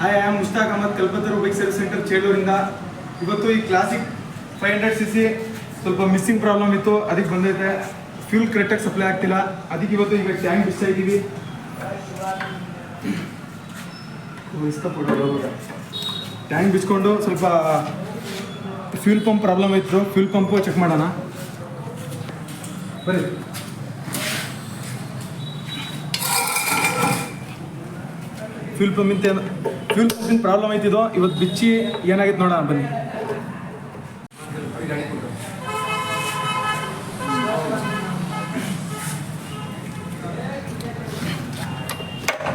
Hi I am Mushtaq Ahmad Kalpataru bike service centre ಚೇಳೂರಿಂದ ಇವತ್ತು ಈ classic five hundred C C ಸ್ವಲ್ಪ missing problem ಇತ್ತು. ಅದಕ್ಕೆ ಬಂದೈತೆ ಫ್ಯೂಲ್ ಕರೆಕ್ಟಾಗಿ ಸಪ್ಲೈ ಆಗ್ತಿಲ್ಲ. ಅದಕ್ಕೆ ಇವತ್ತು ಈಗ ಟ್ಯಾಂಕ್ ಬಿಸ್ತಾ ಇದ್ದೀವಿ. ಟ್ಯಾಂಕ್ ಬಿಚ್ಕೊಂಡು ಸ್ವಲ್ಪ ಫ್ಯೂಲ್ ಪಂಪ್ ಪ್ರಾಬ್ಲಮ್ ಇತ್ತು. ಫ್ಯೂಲ್ ಪಂಪು ಚೆಕ್ ಮಾಡೋಣ. ಬರೀ ಫ್ಯೂಲ್ ಪಂಪ್ ಪಂಪಿಂದ ಫ್ಯೂಲ್ ಪಂಪಿನ ಪ್ರಾಬ್ಲಮ್ ಐತಿದೋ ಇವತ್ತು ಬಿಚ್ಚಿ ಏನಾಗೈತೆ ನೋಡೋಣ, ಬನ್ನಿ.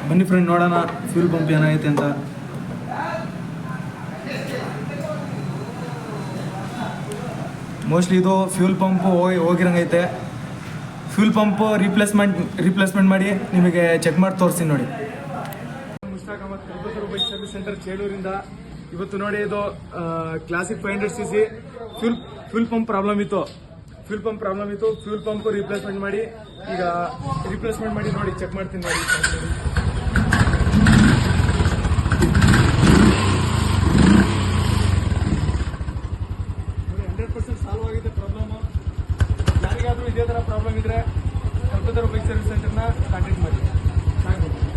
ಬನ್ನಿ ಫ್ರೆಂಡ್ ನೋಡೋಣ ಫ್ಯೂಲ್ ಪಂಪ್ ಏನಾಗೈತೆ ಅಂತ. ಮೋಸ್ಟ್ಲಿ ಇದು ಫ್ಯೂಲ್ ಪಂಪು ಹೋಗಿ ಹೋಗಿರಂಗೈತೆ. ಫ್ಯೂಲ್ ಪಂಪು ರೀಪ್ಲೇಸ್ಮೆಂಟ್ ರೀಪ್ಲೇಸ್ಮೆಂಟ್ ಮಾಡಿ ನಿಮಗೆ ಚೆಕ್ ಮಾಡಿ ತೋರಿಸ್ತೀನಿ ನೋಡಿ. ಮುಸ್ತಾಕ್ ಅಹಮದ್ ಸರ್ವಿಸ್ ಸೆಂಟರ್ ಚೇಳೂರಿಂದ. ಇವತ್ತು ನೋಡಿ ಇದು classic five hundred C C fuel fuel pump problem ಇತ್ತು. ಫ್ಯೂಲ್ ಪಂಪ್ ಪ್ರಾಬ್ಲಮ್ ಇತ್ತು. ಫ್ಯೂಲ್ ಪಂಪ್ ರಿಪ್ಲೇಸ್ಮೆಂಟ್ ಮಾಡಿ. ಈಗ ರಿಪ್ಲೇಸ್ಮೆಂಟ್ ಮಾಡಿ ನೋಡಿ ಚೆಕ್ ಮಾಡ್ತೀನಿ ನೋಡಿ. ಹಂಡ್ರೆಡ್ ಪರ್ಸೆಂಟ್ ಸಾಲ್ವ್ ಆಗಿದೆ ಪ್ರಾಬ್ಲಮ್ ಯಾರಿಗಾದರೂ ಇದೇ ಥರ ಪ್ರಾಬ್ಲಮ್ ಇದ್ರೆ ಕಲ್ಪತರು ಬೈಕ್ ಸರ್ವಿಸ್ ಸೆಂಟರ್ನ ಕಾಂಟ್ಯಾಕ್ಟ್ ಮಾಡಿ. Thank you